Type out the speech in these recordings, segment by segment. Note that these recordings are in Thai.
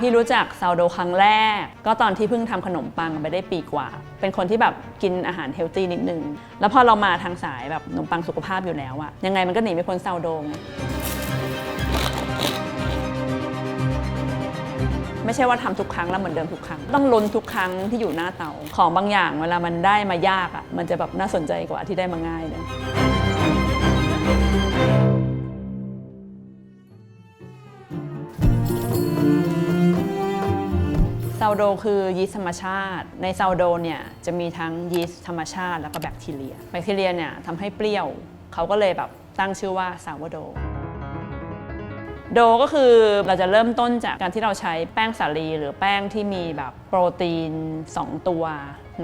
พี่รู้จักซาวโดครั้งแรก ก็ตอนที่เพิ่งทำขนมปังไปได้ปีกว่า เป็นคนที่แบบกินอาหารเฮลตี้นิดนึง แล้วพอเรามาทางสายแบบขนมปังสุขภาพอยู่แล้วอะยังไงมันก็หนีไม่พ้นซาวโดไงไม่ใช่ว่าทำทุกครั้งแล้วเหมือนเดิมทุกครั้ง ต้องลุ้นทุกครั้งที่อยู่หน้าเตาของบางอย่างเวลามันได้มายากอะมันจะแบบน่าสนใจกว่าที่ได้มาง่ายเลยาวโดคือยีสต์ธรรมชาติ ในซาวโดเนี่ยจะมีทั้งยีสต์ธรรมชาติแล้วก็แบคทีเรีย แบคทีเรียเนี่ยทำให้เปรี้ยว เขาก็เลยแบบตั้งชื่อว่าซาวโดโดก็คือเราจะเริ่มต้นจากการที่เราใช้แป้งสาลีหรือแป้งที่มีแบบโปรตีน 2 ตัว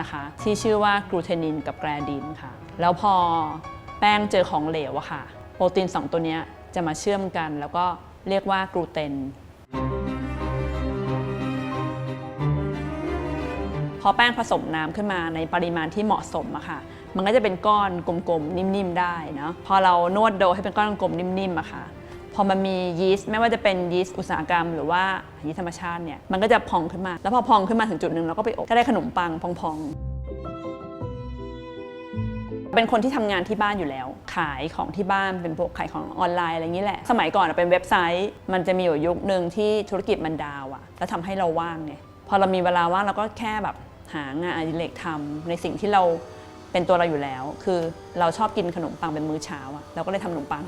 นะคะ ที่ชื่อว่ากลูเทนินกับแกรดินค่ะ แล้วพอแป้งเจอของเหลวอะค่ะ โปรตีน 2 ตัวนี้จะมาเชื่อมกัน แล้วก็เรียกว่ากลูเตน พอแป้งผสมน้ำขึ้นมาในปริมาณที่เหมาะสมอะค่ะ มันก็จะเป็นก้อนกลมๆ นิ่มๆ ได้เนาะพอเรานวดโดให้เป็นก้อนกลมๆ นิ่มๆอะค่ะ พอมันมียีสต์ไม่ว่าจะเป็นยีสต์อุตสาหกรรม หรือว่ายีสต์ธรรมชาติเนี่ยมันก็จะพองขึ้นมา แล้วพอพองขึ้นมาถึงจุดหนึ่งเราก็ไปอบก็ได้ขนมปังพองๆ เป็นคนที่ทำงานที่บ้านอยู่แล้ว ขายของที่บ้านเป็นพวกขายของออนไลน์อะไรอย่างนี้แหละ สมัยก่อนเป็นเว็บไซต์ มันจะมีอยู่ยุคหนึ่งที่ธุรกิจมันดาวอะแล้วทำให้เราว่างไงพอเรามีเวลาว่างเราก็แค่แบบ หางานอดิเรกทำในสิ่งที่เราเป็นตัวเราอยู่แล้ว คือเราชอบกินขนมปังเป็นมื้อเช้าอะเราก็เลยทำขนมปัง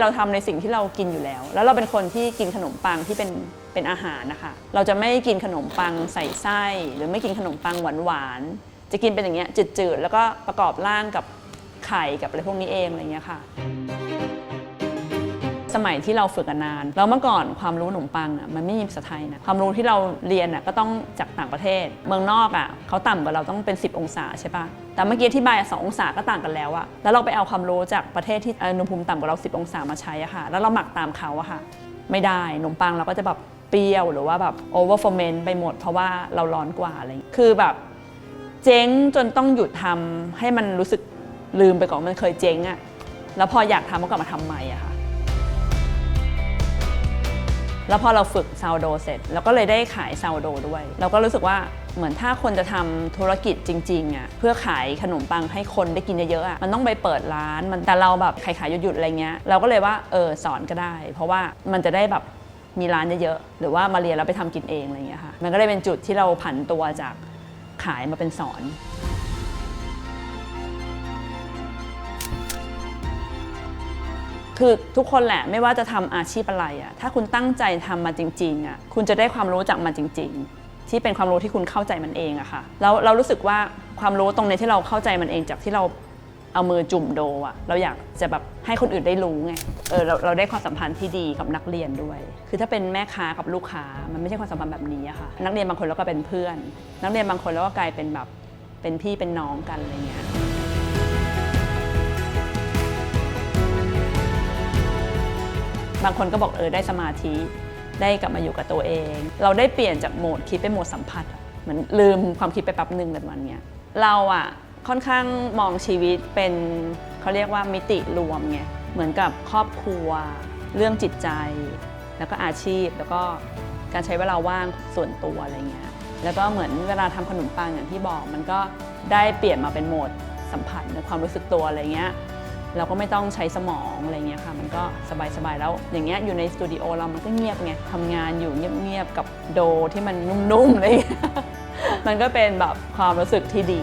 เราทำในสิ่งที่เรากินอยู่แล้ว แล้วเราเป็นคนที่กินขนมปังที่เป็นเป็นอาหารนะคะ เราจะไม่กินขนมปังใส่ไส้ หรือไม่กินขนมปังหวานหวานจะกินเป็นอย่างเงี้ยจืดๆแล้วก็ประกอบร่างกับไข่กับอะไรพวกนี้เองอะไรเงี้ยค่ะ สมัยที่เราฝึกกันนาน แล้วเมื่อก่อนความรู้ขนมปังอะมันไม่มีภาษาไทยนะความรู้ที่เราเรียนอะก็ต้องจากต่างประเทศ เมืองนอกอะเขาต่ำกว่าเราต้องเป็น 10 องศาใช่ปะแต่เมื่อกี้ที่บายสององศาก็ต่างกันแล้วอะแล้วเราไปเอาความรู้จากประเทศที่อุณหภูมิต่ำกว่าเรา 10 องศามาใช้อะค่ะ แล้วเราหมักตามเขาอะค่ะ ไม่ได้ขนมปังเราก็จะแบบเปรี้ยวหรือว่าแบบโอเวอร์ฟอร์เมนไปหมดเพราะว่าเราร้อนกว่าอะไรอย่างเงี้ยคือแบบเจ๊งจนต้องหยุดทำให้มันรู้สึกลืมไปก่อนมันเคยเจ๊งอะแล้วพออยากทำก็กลับมาทำใหม่อะค่ะ แล้วพอเราฝึกซาวโดเสร็จเราก็เลยได้ขายซาวโดด้วย เราก็รู้สึกว่าเหมือนถ้าคนจะทำธุรกิจจริงๆอะเพื่อขายขนมปังให้คนได้กินเยอะๆอะมันต้องไปเปิดร้านมันแต่เราแบบขายขายๆหยุดๆอะไรเงี้ยเราก็เลยว่าเออสอนก็ได้ เพราะว่ามันจะได้แบบมีร้านเยอะๆหรือว่ามาเรียนแล้วไปทำกินเองอะไรเงี้ยค่ะมันก็เลยเป็นจุดที่เราผันตัวจากขายมาเป็นสอน คือทุกคนแหละไม่ว่าจะทำอาชีพอะไรอะถ้าคุณตั้งใจทำมาจริงๆอะคุณจะได้ความรู้จากมันจริง ๆ ที่เป็นความรู้ที่คุณเข้าใจมันเองอะค่ะแล้วเรารู้สึกว่าความรู้ตรงในที่เราเข้าใจมันเองจากที่เราเอามือจุ่มโดอะเราอยากจะแบบให้คนอื่นได้รู้ไงเออเราเราได้ความสัมพันธ์ที่ดีกับนักเรียนด้วย คือถ้าเป็นแม่ค้ากับลูกค้ามันไม่ใช่ความสัมพันธ์แบบนี้อะค่ะ นักเรียนบางคนแล้วก็เป็นเพื่อน นักเรียนบางคนแล้วก็กลายเป็นแบบเป็นพี่เป็นน้องกันอะไรเงี้ย บางคนก็บอกเออได้สมาธิได้กลับมาอยู่กับตัวเอง เราได้เปลี่ยนจากโหมดคิดเป็นโหมดสัมผัสเหมือนลืมความคิดไปแป๊บหนึ่งแบบนั้นเนี้ยเราอะค่อนข้างมองชีวิตเป็นเขาเรียกว่ามิติรวมไงเหมือนกับครอบครัว เรื่องจิตใจ แล้วก็อาชีพแล้วก็การใช้เวลาว่างส่วนตัวอะไรเงี้ยแล้วก็เหมือนเวลาทำขนมปังอย่างที่บอก มันก็ได้เปลี่ยนมาเป็นโหมดสัมผัสในความรู้สึกตัวอะไรเงี้ย เราก็ไม่ต้องใช้สมองอะไรเงี้ยค่ะ มันก็สบายๆแล้ว อย่างเงี้ยอยู่ในสตูดิโอเรามันก็เงียบไงทำงานอยู่เงียบๆกับโดที่มันนุ่มๆอะไรเงี้ยมันก็เป็นแบบความรู้สึกที่ดี